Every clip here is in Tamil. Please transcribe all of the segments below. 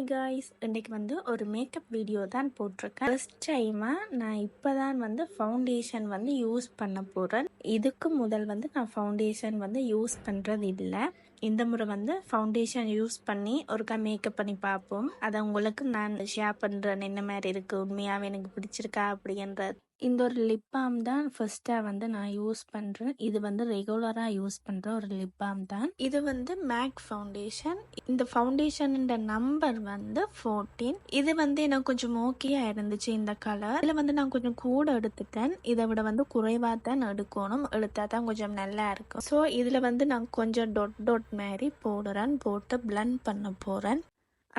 ஹாய் காய்ஸ் இன்றைக்கு வந்து ஒரு மேக்கப் வீடியோ தான் போட்டிருக்கேன். ஃபர்ஸ்ட் டைமாக நான் இப்போ தான் வந்து ஃபவுண்டேஷன் வந்து யூஸ் பண்ண போகிறேன் இதுக்கு முதல் வந்து நான் ஃபவுண்டேஷன் வந்து யூஸ் பண்ணுறது இல்லை. இந்த முறை வந்து ஃபவுண்டேஷன் யூஸ் பண்ணி ஒருக்கா மேக்கப் பண்ணி பார்ப்போம். அதை உங்களுக்கு நான் ஷேர் பண்ணுறேன் என்ன மாதிரி இருக்குது உண்மையாகவே எனக்கு பிடிச்சிருக்கா அப்படின்றது இந்த ஒரு லிப் பாம் தான் ஃபர்ஸ்ட்டாக வந்து நான் யூஸ் பண்ணுறேன் இது வந்து ரெகுலராக யூஸ் பண்ணுற ஒரு லிப் பாம் தான். இது வந்து மேக் ஃபவுண்டேஷன் இந்த ஃபவுண்டேஷன்ன்ற நம்பர் வந்து ஃபோர்டீன் இது வந்து எனக்கு கொஞ்சம் ஓகேயாக இருந்துச்சு இந்த கலர் இதில் வந்து நான் கொஞ்சம் கூட எடுத்துட்டேன். இதை விட வந்து குறைவாக தான் எடுக்கணும். எடுத்தா தான் கொஞ்சம் நல்லா இருக்கும். ஸோ இதில் வந்து நான் கொஞ்சம் டொட் டொட் மாதிரி போடுறேன். போட்டு பிளண்ட் பண்ண போகிறேன்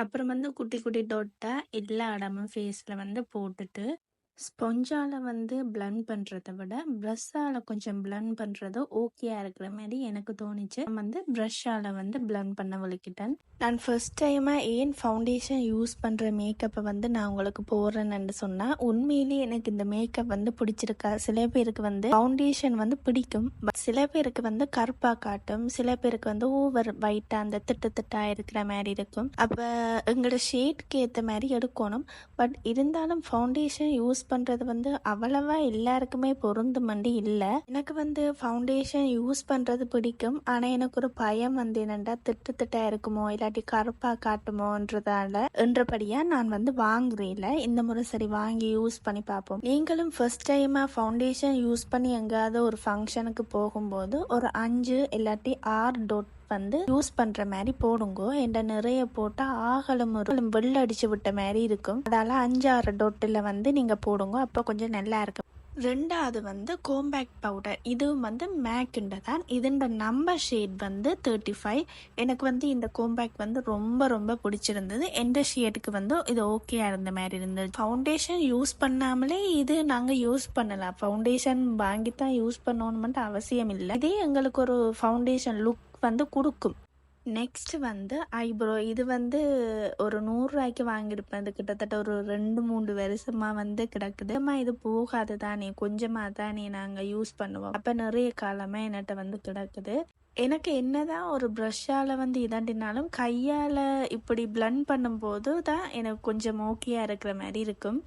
அப்புறம் வந்து குட்டி குட்டி டொட்டை எல்லா இடமும் ஃபேஸில் வந்து போட்டுட்டு ஸ்பொஞ்சால் வந்து பிளண்ட் பண்ணுறத விட ப்ரஷ்ஷால் கொஞ்சம் பிளண்ட் பண்ணுறது ஓகேயா இருக்கிற மாதிரி எனக்கு தோணுச்சு. நான் வந்து ப்ரஷ்ஷால் வந்து பிளண்ட் பண்ண வலிக்கிட்டேன் நான் ஃபர்ஸ்ட் டைமாக ஏன் ஃபவுண்டேஷன் யூஸ் பண்ணுற மேக்கப்பை வந்து நான் உங்களுக்கு போடுறேன்னு சொன்னால் உண்மையிலேயே எனக்கு இந்த மேக்கப் வந்து பிடிச்சிருக்கா. சில பேருக்கு வந்து ஃபவுண்டேஷன் வந்து பிடிக்கும். பட் சில பேருக்கு வந்து கருப்பாக காட்டும். சில பேருக்கு வந்து ஓவர் ஒயிட்டாக அந்த திட்டு திட்டாக இருக்கிற மாதிரி இருக்கும். அப்போ எங்களோட ஷேட்க்கு ஏற்ற மாதிரி எடுக்கணும். பட் இருந்தாலும் ஃபவுண்டேஷன் யூஸ் பண்ணுறது வந்து அவ்வளவா எல்லாருக்குமே பொருந்துமண்டி இல்லை. எனக்கு வந்து ஃபவுண்டேஷன் யூஸ் பண்ணுறது பிடிக்கும். ஆனால் எனக்கு ஒரு பயம் வந்து என்னென்னா திட்டு திட்டா இருக்குமோ இல்லாட்டி கருப்பாக காட்டுமோன்றதால என்றபடியாக நான் வந்து வாங்குறேன் இந்த முறை சரி வாங்கி யூஸ் பண்ணி பார்ப்போம் நீங்களும் ஃபர்ஸ்ட் டைமாக ஃபவுண்டேஷன் யூஸ் பண்ணி எங்கேயாவது ஒரு ஃபங்க்ஷனுக்கு போகும்போது ஒரு அஞ்சு இல்லாட்டி ஆறு டொட் வந்து யூஸ் பண்ற மாதிரி போடுங்க. என்ற நிறைய போட்டா ஆகலும் வெள்ள அடிச்சு விட்ட மாதிரி இருக்கும். அதால அஞ்சாறு டொட்டில் வந்து நீங்க போடுங்க. அப்போ கொஞ்சம் நல்லா இருக்கும். ரெண்டாவது வந்து கோம்பேக்ட் பவுடர் இதுவும் வந்து மேக்குண்ட தான். இதுண்ட நம்பர் ஷேட் வந்து தேர்ட்டி ஃபைவ் எனக்கு வந்து இந்த கோம்பேக்ட் வந்து ரொம்ப ரொம்ப பிடிச்சிருந்தது. எந்த ஷேடுக்கு வந்து இது ஓகேயாக இருந்த மாதிரி இருந்தது. ஃபவுண்டேஷன் யூஸ் பண்ணாமலே இது நாங்கள் யூஸ் பண்ணலாம் ஃபவுண்டேஷன் வாங்கி தான் யூஸ் பண்ணணும்ட்டு அவசியம் இல்லை. இதே எங்களுக்கு ஒரு ஃபவுண்டேஷன் லுக் வந்து கொடுக்கும். நெக்ஸ்ட் வந்து ஐப்ரோ. இது வந்து ஒரு நூறுரூவாய்க்கு வாங்கியிருப்பேன். இது கிட்டத்தட்ட ஒரு ரெண்டு மூணு வருஷமாக வந்து கிடக்குது. அம்மா இது போகாது தானே. கொஞ்சமாக தானே நாங்கள் யூஸ் பண்ணுவோம். அப்போ நிறைய காலமாக என்கிட்ட வந்து கிடக்குது. எனக்கு என்னதான் ஒரு ப்ரஷ்ஷால் வந்து இதாண்டினாலும் கையால் இப்படி பிளண்ட் பண்ணும்போது தான் எனக்கு கொஞ்சம் ஓகேயாக இருக்கிற மாதிரி இருக்கும்.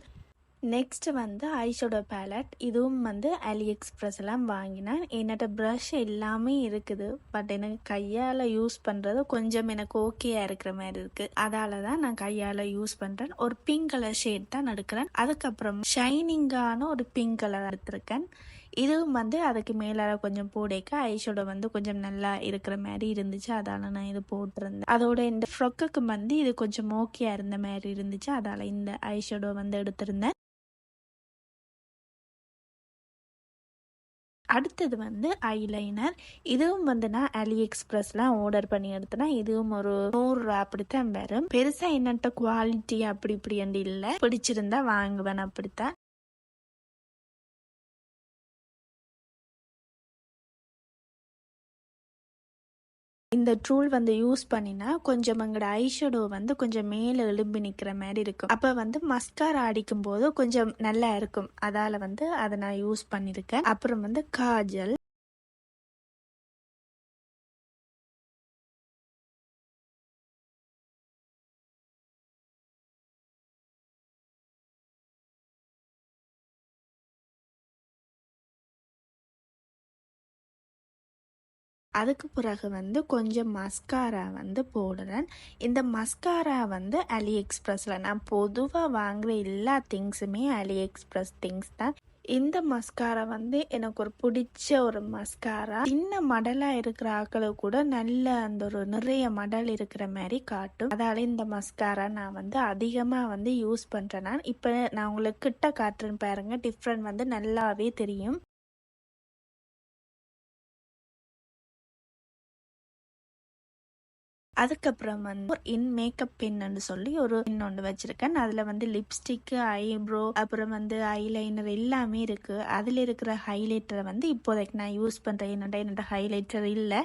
நெக்ஸ்ட் வந்து ஐஷோடோ பேலட் இதுவும் வந்து அலி எக்ஸ்பிரஸ் எல்லாம் வாங்கினேன். என்னோட ப்ரஷ் எல்லாமே இருக்குது. பட் எனக்கு கையால் யூஸ் பண்ணுறது கொஞ்சம் எனக்கு ஓகேயாக இருக்கிற மாதிரி இருக்குது அதால தான் நான் கையால் யூஸ் பண்ணுறேன் ஒரு பிங்க் கலர் ஷேட் தான் எடுக்கிறேன். அதுக்கப்புறம் ஷைனிங்கான ஒரு பிங்க் கலர் எடுத்திருக்கேன். இதுவும் வந்து அதுக்கு மேலே கொஞ்சம் போடைக்க ஐஷோட வந்து கொஞ்சம் நல்லா இருக்கிற மாதிரி இருந்துச்சு. அதால நான் இது போட்டிருந்தேன். அதோட இந்த ஃப்ரொக்குக்கு வந்து இது கொஞ்சம் ஓகேயா இருந்த மாதிரி இருந்துச்சு. அதால இந்த ஐஷோட வந்து எடுத்திருந்தேன். அடுத்தது வந்து ஐலைனர் இதுவும் வந்து நான் அலி எக்ஸ்பிரஸ்லாம் ஆர்டர் பண்ணி எடுத்தேன்னா இதுவும் ஒரு நூறு அப்படித்தான் வரும். பெருசாக என்னட்ட குவாலிட்டி அப்படி இப்படி இல்லை. பிடிச்சிருந்தா வாங்குவேன் அப்படித்தான். இந்த ட்ரூல் வந்து யூஸ் பண்ணினா கொஞ்சம் எங்களோட ஐஷேடோ வந்து கொஞ்சம் மேலே எலும்பி நிற்கிற மாதிரி இருக்கும். அப்போ வந்து மஸ்காரா அடிக்கும் போது கொஞ்சம் நல்லா இருக்கும். அதால் வந்து அதை நான் யூஸ் பண்ணியிருக்கேன். அப்புறம் வந்து காஜல். அதுக்கு பிறகு வந்து கொஞ்சம் மஸ்காரா வந்து போடுறேன். இந்த மஸ்காரா வந்து அலி எக்ஸ்பிரஸில் நான் பொதுவாக வாங்குகிற எல்லா திங்ஸுமே அலி எக்ஸ்பிரஸ் திங்ஸ் தான். இந்த மஸ்காரா வந்து எனக்கு ஒரு பிடிச்ச ஒரு மஸ்காரா சின்ன மடலாக இருக்கிற ஆக்களை கூட நல்ல அந்த ஒரு நிறைய மடல் இருக்கிற மாதிரி காட்டும். அதால இந்த மஸ்காரா நான் வந்து அதிகமாக வந்து யூஸ் பண்ணுறேன் நான். இப்போ நான் உங்களுக்கு கிட்ட காட்டுறேன் பாருங்க. டிஃப்ரெண்ட் வந்து நல்லாவே தெரியும். அதுக்கப்புறம் வந்து இன் மேக்கப் பின்னு சொல்லி ஒரு பின் ஒன்று வச்சிருக்கேன். அதுல வந்து லிப்ஸ்டிக் ஐப்ரோ அப்புறம் வந்து ஐலைனர் எல்லாமே இருக்கு. அதுல இருக்கிற ஹைலைட்டரை வந்து இப்போதைக்கு நான் யூஸ் பண்றேன். என்னோட என்னோட ஹைலைட்டர் இல்லை.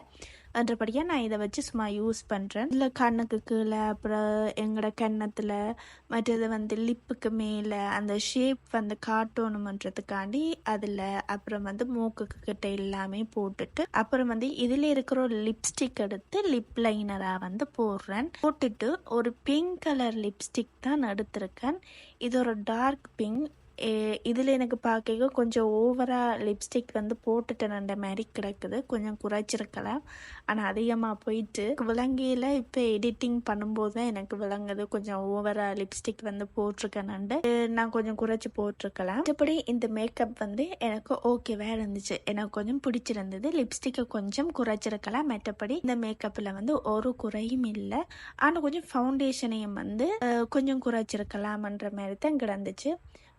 என்றபடியாக நான் இதை வச்சு சும்மா யூஸ் பண்ணுறேன் இல்லை கண்ணுக்கு கீழே அப்புறம் எங்களோட கன்னத்தில் மற்றது வந்து லிப்புக்கு மேலே அந்த ஷேப் வந்து காட்டணுமன்றதுக்காண்டி அதில் அப்புறம் வந்து மூக்குக்கு கிட்ட எல்லாமே போட்டுட்டு அப்புறம் வந்து இதில் இருக்கிற ஒரு லிப்ஸ்டிக் எடுத்து லிப் லைனராக வந்து போடுறேன். போட்டுட்டு ஒரு பிங்க் கலர் லிப்ஸ்டிக் தான் எடுத்திருக்கேன். இது ஒரு டார்க் பிங்க் இதில் எனக்கு பார்க்க கொஞ்சம் ஓவராக லிப்ஸ்டிக் வந்து போட்டுட்டேன் மாதிரி கிடக்குது. கொஞ்சம் குறைச்சிருக்கலாம் ஆனால் அதிகமாக போயிட்டு விலங்கியில் இப்போ எடிட்டிங் பண்ணும்போது தான் எனக்கு விளங்குது. கொஞ்சம் ஓவராக லிப்ஸ்டிக் வந்து போட்டிருக்கேன்ண்டு நான் கொஞ்சம் குறைச்சி போட்டிருக்கலாம் மற்றபடி இந்த மேக்கப் வந்து எனக்கு ஓகேவாக இருந்துச்சு. எனக்கு கொஞ்சம் பிடிச்சிருந்தது. லிப்ஸ்டிக்கை கொஞ்சம் குறைச்சிருக்கலாம் மற்றபடி இந்த மேக்கப்பில் வந்து ஒரு குறையும் இல்லை. ஆனால் கொஞ்சம் ஃபவுண்டேஷனையும் வந்து கொஞ்சம் குறைச்சிருக்கலாம்ன்ற மாதிரி தான் கிடந்துச்சு.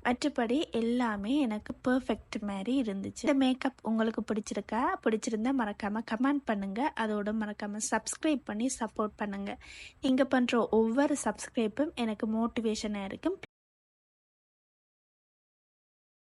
மற்றபடி எல்லாமே எனக்கு பர்ஃபெக்ட் மாதிரி இருந்துச்சு. இந்த மேக்கப் உங்களுக்கு பிடிச்சிருக்கா? பிடிச்சிருந்தா மறக்காம கமெண்ட் பண்ணுங்க. அதோட மறக்காம சப்ஸ்கிரைப் பண்ணி சப்போர்ட் பண்ணுங்க. நீங்க பண்ற ஒவ்வொரு சப்ஸ்கிரைப்பும் எனக்கு மோட்டிவேஷனாக இருக்கும்.